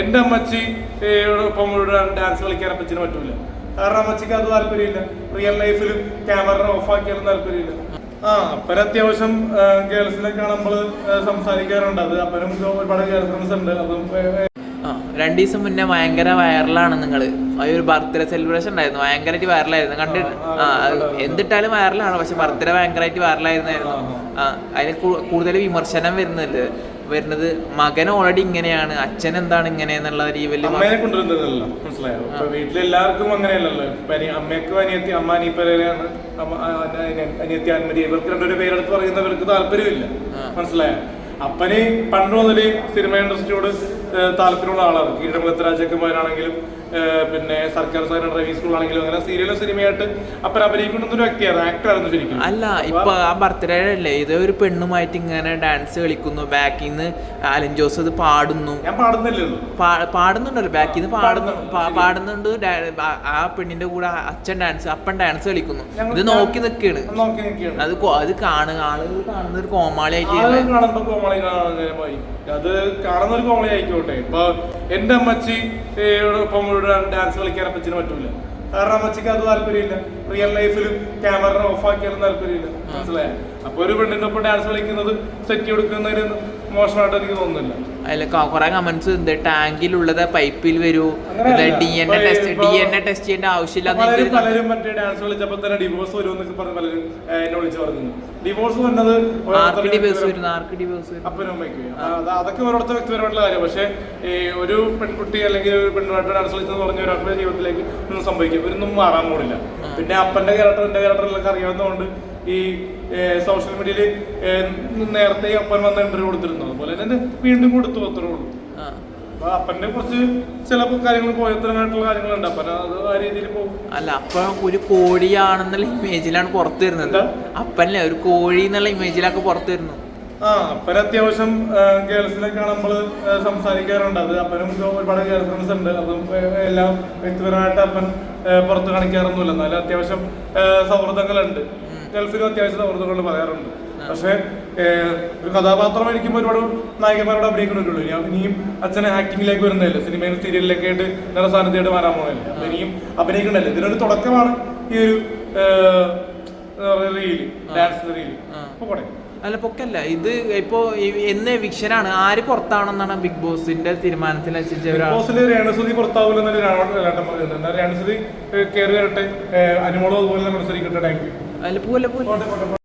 എന്റെ അമ്മച്ചി ഒപ്പം ഡാൻസ് കളിക്കാൻ അപ്പച്ചിന് പറ്റൂല. കാരണം അമ്മച്ചിക്ക് അത് താല്പര്യമില്ല. റിയൽ ലൈഫിൽ ക്യാമറ ഓഫ് ആക്കിയാലും താല്പര്യമില്ല. ആ അപ്പന അത്യാവശ്യം ഗേൾസിനെ കാണുമ്പോൾ സംസാരിക്കാറുണ്ട്. അത് അപ്പനും ഒരുപാട് ഗേൾ ഫ്രണ്ട്സ് ഉണ്ട്. അതും രണ്ട് ദിവസം മുന്നേ ഭയങ്കര വൈറലാണ് നിങ്ങൾ ആ ഒരു ബർത്ത്ഡേ സെലിബ്രേഷൻ ഉണ്ടായിരുന്നു. ഭയങ്കരമായിട്ട് വൈറലായിരുന്നു കണ്ടി ആ എന്തിട്ടാലും വൈറലാണ് പക്ഷെ ബർത്ത്ഡേ ഭയങ്കരമായിട്ട് വൈറലായിരുന്നായിരുന്നു ആ അതിന് കൂടുതൽ വിമർശനം വരുന്നത് വരുന്നത് മകൻ ഓൾറെഡി ഇങ്ങനെയാണ് അച്ഛൻ എന്താണ് ഇങ്ങനെ എന്നുള്ള രീതിയിൽ അമ്മേനെ കൊണ്ടുവരുന്നതല്ല മനസ്സിലായോ? വീട്ടിലെല്ലാവർക്കും അങ്ങനെയല്ലല്ലോ. അമ്മയ്ക്കും അനിയത്തി അമ്മ അനിയപ്പരയാണ് അനിയത്തി അന്മരി ഇവർക്ക് രണ്ടുപേരും പേരെടുത്ത് പറയുന്നവർക്ക് താല്പര്യമില്ല. മനസ്സിലായോ? അപ്പന് പണ്ട് മുതലേ സിനിമ ഇൻഡസ്ട്രിയോട് താല്പര്യമുള്ള ആളാണ്. കീഴടമലത്ത് രാജകുമാരാണെങ്കിലും പിന്നെ സർക്കാർ സഹകരണ ഡ്രൈവിംഗ് സ്കൂളാണെങ്കിലും അങ്ങനെ സീരിയലും സിനിമയായിട്ട് അപ്പൻ അഭിനയിക്കുന്ന ഒരു വ്യക്തിയാണ് ആക്ടർ ആയിരുന്നു ശരിക്കും. അല്ല ഇപ്പൊ ആ ബർത്ത്ഡേ അല്ലേ ഇത് ഒരു പെണ്ണുമായിട്ട് ഇങ്ങനെ ഡാൻസ് കളിക്കുന്നു ബാക്കിൽ നിന്ന് അലൻ ജോസ് അത് പാടുന്നു. ഞാൻ പാടുന്നില്ലല്ലോ പാടുന്നുണ്ടല്ലോ ബാക്കിൽ നിന്ന് പാടുന്നു പാടുന്നുണ്ട് ആ- പെണ്ണിന്റെ കൂടെ അച്ഛൻ ഡാൻസ് അപ്പൻ ഡാൻസ് കളിക്കുന്നു. ഇത് നോക്കി നിൽക്കുകയാണ് അത് അത് കാണുക ആളുകൾ കാണുന്ന ഒരു കോമാളിയായിട്ട് കോമളി കാണാൻ അത് കാണുന്ന ഒരു കോമളി ആയിക്കോട്ടെ. ഇപ്പൊ എന്റെ അമ്മച്ചി ഒപ്പം ഡാൻസ് കളിക്കാൻ അപ്പച്ചിന് പറ്റൂല. കാരണം അമ്മച്ചിക്ക് അത് താല്പര്യമില്ല. റിയൽ ലൈഫിൽ ക്യാമറ ഓഫ് ആക്കിയാലും താല്പര്യമില്ല. മനസ്സിലായ? അപ്പൊ ഒരു പെണ്ണിന്റെ ഒപ്പം ഡാൻസ് കളിക്കുന്നത് സെറ്റ് കൊടുക്കുന്നതിന് മോശമായിട്ട് എനിക്ക് തോന്നുന്നില്ല. അതിൽ കുറെ കമന്റ്സ് ഉണ്ട്. ടാങ്കിലുള്ളത് പൈപ്പിൽ വരൂ. D N A test D N A test ചെയ്യേണ്ട ആവശ്യമില്ല പലരും പലരും മറ്റേ ഡാൻസ് വിളിച്ചപ്പോൾ തന്നെ ഡിവോഴ്സ് വരുമെന്നൊക്കെ പറഞ്ഞ് പലരും എന്നെ വിളിച്ച് പറഞ്ഞു ഡിവോഴ്സ് വന്നത് ആർക്ക് ഡിവോഴ്സ് വരുന്നു? ആർക്ക് ഡിവോഴ്സ് അപ്പനും അമ്മയ്ക്ക്. അത് അതൊക്കെ ഓരോരുത്തർ വ്യക്തിപരമായിട്ടുള്ള കാര്യം. പക്ഷേ ഒരു പെൺകുട്ടി അല്ലെങ്കിൽ ഒരു പെണ്ണുമായിട്ട് ഡാൻസ് കളിച്ചെന്ന് പറഞ്ഞ ഒരാളുടെ ജീവിതത്തിലേക്ക് ഒന്നും സംഭവിക്കും ഇവരൊന്നും മാറാൻ പോണില്ല. പിന്നെ അപ്പന്റെ ക്യാരക്ടർ എന്റെ ക്യാരക്ടറിലൊക്കെ അറിയാവുന്നതുകൊണ്ട് ഈ സോഷ്യൽ മീഡിയയിൽ നേരത്തെ അപ്പൻ വന്ന ഇന്റർവ്യൂ കൊടുത്തിരുന്നു. അതുപോലെ തന്നെ വീണ്ടും കൊടുത്തു അത്രേ ഉള്ളൂ. അപ്പൊ അപ്പന്റെ കുറച്ച് ചില കാര്യങ്ങൾ പോയത്തരമായിട്ടുള്ള കാര്യങ്ങളുണ്ട്. അപ്പൻ അത് ആ രീതിയിൽ പോകും അല്ല അപ്പ ഒരു കോഴിയാണെന്നുള്ള ഇമേജിലാണ് പുറത്തു വരുന്നത്? അപ്പനല്ലേ ഒരു കോഴി എന്നുള്ള ഇമേജിലൊക്കെ പുറത്തു വരുന്നു ആ അപ്പൻ അത്യാവശ്യം ഗേൾസിനൊക്കെ കാണുമ്പോൾ സംസാരിക്കാറുണ്ട്. അത് അപ്പനും ഒരുപാട് ഗേൾ ഫ്രണ്ട്സ് ഉണ്ട്. അതും എല്ലാം വ്യക്തിപരമായിട്ട് അപ്പൻ പുറത്ത് കാണിക്കാറൊന്നുമില്ല. എന്നാലും അത്യാവശ്യം സൗഹൃദങ്ങളുണ്ട്. ഗൾഫിലും അത്യാവശ്യം സൗഹൃദങ്ങൾ പറയാറുണ്ട്. പക്ഷേ ഒരു കഥാപാത്രം എനിക്കുമ്പോൾ ഒരുപാട് നായികമാരോട് അഭിനയിക്കണമല്ലോ ഞാൻ ഇനിയും അച്ഛനെ ആക്ടിങ്ങിലേക്ക് വരുന്നില്ല സിനിമയിൽ സീരിയലിലൊക്കെ ആയിട്ട് നിറ സാന്നിധ്യമായിട്ട് വരാൻ പോകുന്നില്ല അപ്പൊ ഇനിയും അഭിനയിക്കണ്ടല്ലേ? ഇതിനൊരു തുടക്കമാണ് ഈ ഒരു റീൽ ഡാൻസ് റീൽ അപ്പൊ കൂടെ അല്ല പൊക്കല്ല. ഇത് ഇപ്പോ എന്നെ വിക്ഷനാണ് ആര് പുറത്താണെന്നാണ് ബിഗ് ബോസിന്റെ തീരുമാനത്തിൽ ബിഗ് ബോസിൽ രേണുസുതി പുറത്താവില്ല എന്നൊരു രേട്ടൻ പറയുന്നുണ്ട്. രേണുസുതി കയറി വരട്ടെ. അനുമോളും അതുപോലെ തന്നെ മത്സരിക്കട്ടെ. താങ്ക് യു അതിൽ പോലെ പോലെ